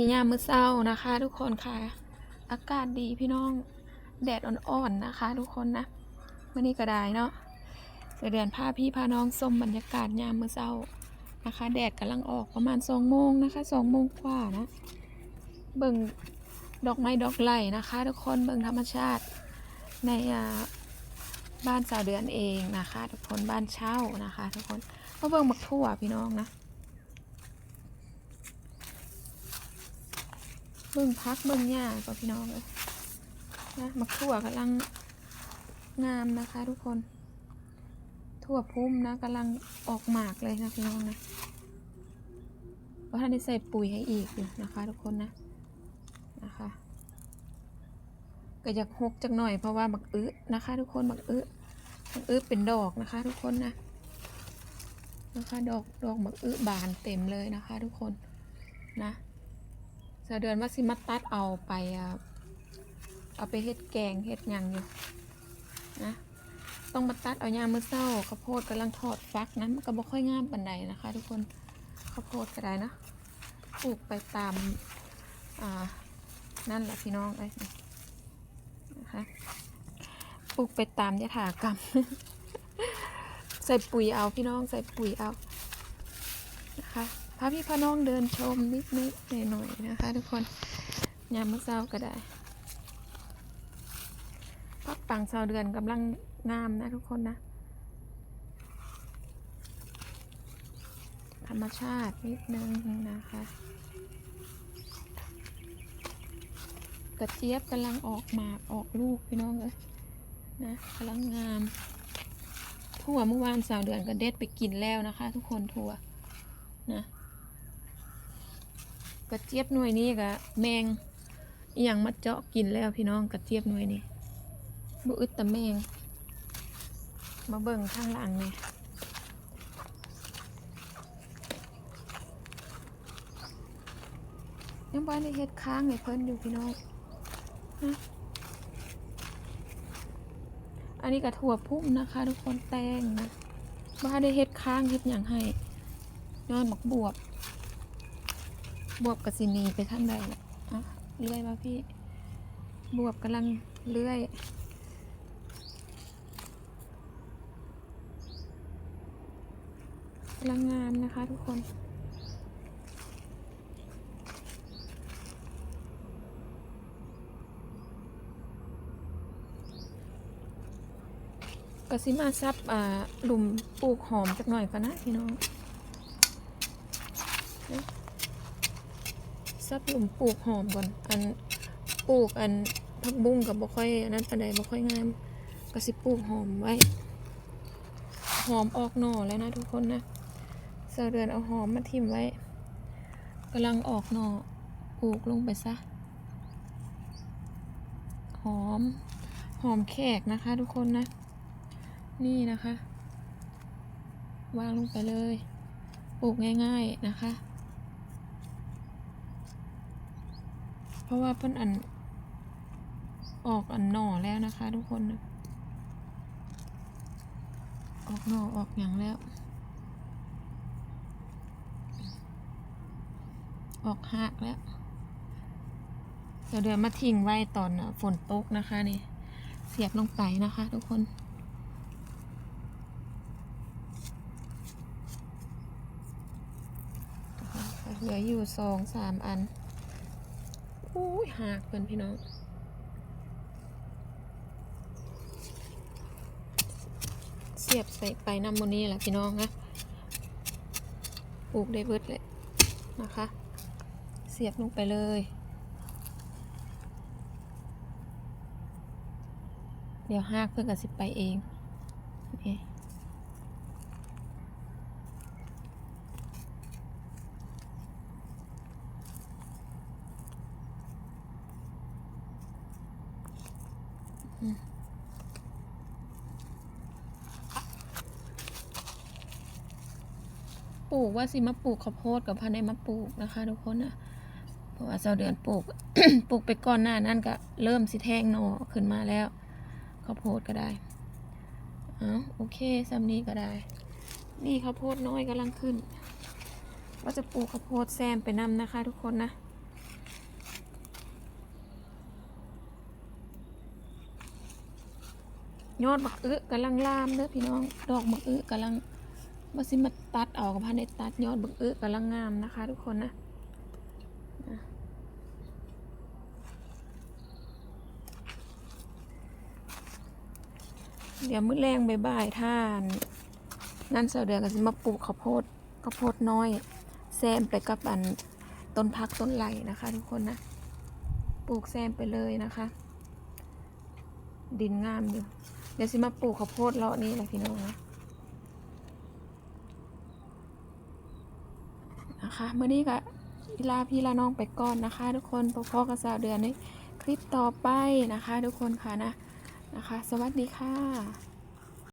นี่ยามมื้อเช้านะคะ ทุกคนค่ะ อากาศดีพี่น้องแดดอ่อนๆนะคะ ทุกคนนะวันนี้ก็ได้เนาะเสเดือนพาพี่พาน้องชมบรรยากาศยามมื้อเช้านะคะ แดดกำลังออกประมาณสองโมงนะคะสองโมงกว่านะ เบิ่งดอกไม้ดอกไหลนะคะ ทุกคนเบิ่งธรรมชาติในอ่าบ้านสาวเดือนเองนะคะ ทุกคนบ้านเช่านะคะ ทุกคนมาเบิ่งบักทั่วพี่น้องนะ บิ่งพักเบิ่งหญ้าก็พี่น้องเลยนะมักถั่วกำลังงามนะคะทุกคน ถั่วพุ่มนะกำลังออกหมากเลยนะพี่น้องนะเพราะท่านได้ใส่ปุ๋ยให้อีกอยู่นะคะทุกคนนะนะคะก็อยากหกจักหน่อยเพราะว่ามักอึนะคะ ทุกคนมักอึมักอึเป็นดอกนะคะ ทุกคนนะนะคะ ดอกดอกมักอึบานเต็มเลยนะคะ ทุกคนนะ สะเดือนว่าสิมาตัดเอาไปเอาไปเฮ็ดแกงเฮ็ดยังอยู่นะต้องมาตัดเอายามมื้อเช้าข้าวโพดกำลังทอดฟักนะมันก็บ่ค่อยงามปานใดนะคะ ทุกคนข้าวโพดก็ได้นะปลูกไปตามอ่านั่นแหละพี่น้องเอ้ยนี่นะคะปลูกไปตามยถากรรม ใส่ปุ๋ยเอาพี่น้องใส่ปุ๋ยเอานะคะ พาพี่พาน้องเดินชมนิดนิดหน่อยหน่อยๆนะคะ ทุกคนยามมื้อเช้าก็ได้พักปังเช้าเดือนกำลังงามนะทุกคนนะ ธรรมชาตินิดนึงนะคะกระเจี๊ยบกำลังออกหมากออกลูกพี่น้องเอ้ยนะกำลังงาม ถั่วเมื่อวานสาวเดือนก็เด็ดไปกินแล้วนะคะ ทุกคนถั่วนะ กระเจี๊ยบหน่วยนี้กับแมงอย่างมาเจาะกินแล้วพี่น้องกระเจี๊ยบหน่วยนี้บุอึดแต่แมง มาเบิ่งข้างหลังนี่ยังบ้านได้เฮ็ดค้างให้เพิ่นอยู่พี่น้องนะอันนี้ก็ถั่วพุ่มนะคะ ทุกคนแตงนะบ้านได้เฮ็ดค้างเฮ็ดอย่างให้ยอนหมักบวบ บวบกับสินีไปทางใดล่ะอะเลื่อยมาพี่ บวบกำลังเลื่อยกำลังงามนะคะทุกคนก็สิมาซับอ่าหลุมปลูกหอมจักหน่อยก็นะพี่น้อง ซับหลุมปลูกหอมก่อน อันปลูกอันผักบุ้งกับบ่ค่อยอันนั้นปานใดบ่ค่อยงามก็สิปลูกหอมไว้ หอมออกหน่อแล้วนะทุกคนนะเสาเดือนเอาหอมมาทิ่มไว้กำลังออกหน่อปลูกลงไปซะ หอม หอมแขกนะคะทุกคนนะ นี่นะคะ วางลงไปเลย ปลูกง่าย ๆนะคะ เพราะว่าเพิ่นอัน ออกอันหน่อแล้วนะคะ ทุกคน ออกหน่อออกอย่างแล้ว ออกหักแล้วเดี๋ยวเดือนมาทิ้งไว้ตอนฝนตกนะคะ นี่ เสียบลงไปนะคะ ทุกคนเหลืออยู่สองสามอัน อุ้ยหักเพื่อนพี่น้องเสียบใส่ไปน้ำมันนี่แหละพี่น้องนะปลูกได้เบิดเลยนะคะ เสียบลงไปเลยเดี๋ยวหักเพื่อนก็สิไปเองโปลูกว่าสิมะปลูกข้าวโพดกับพันในมะปลูกนะคะ ทุกคนอะเพราะว่าเสาเดือนปลูก ปลูกไปก่อนหน้านั่นก็เริ่มสิแทงหนอขึ้นมาแล้วข้าวโพดก็ได้เอาโอเคซัมนี้ก็ได้ นี่ข้าวโพดน้อยกำลังขึ้นว่าจะปลูกข้าวโพดแซมไปนำนะคะ ทุกคนนะยอดมักอึกำลังลามเนอะพี่น้อง ดอกมักอึกำลัง มาสิมาตัดออกกับพันในตัดยอดบักอึกำลังงามนะคะ ทุกคนนะเดี๋ยวมื้อแรงบ่ายๆท่านนั่นเสาเดือนก็สิมาปลูกข้าวโพดข้าวโพดน้อยแซมไปกับอันต้นพักต้นไหลนะคะ ทุกคนนะ ปลูกแซมไปเลยนะคะ ดินงามอยู่เดี๋ยวสิมาปลูกข้าวโพดเลาะนี้แหละพี่น้องนะ นะคะเมื่อนี้ก็พี่ลาพี่ลาน้องไปก่อนนะคะ ทุกคนพบพ่อกับสาวเดือนในคลิปต่อไปนะคะ ทุกคนค่ะนะนะคะ สวัสดีค่ะ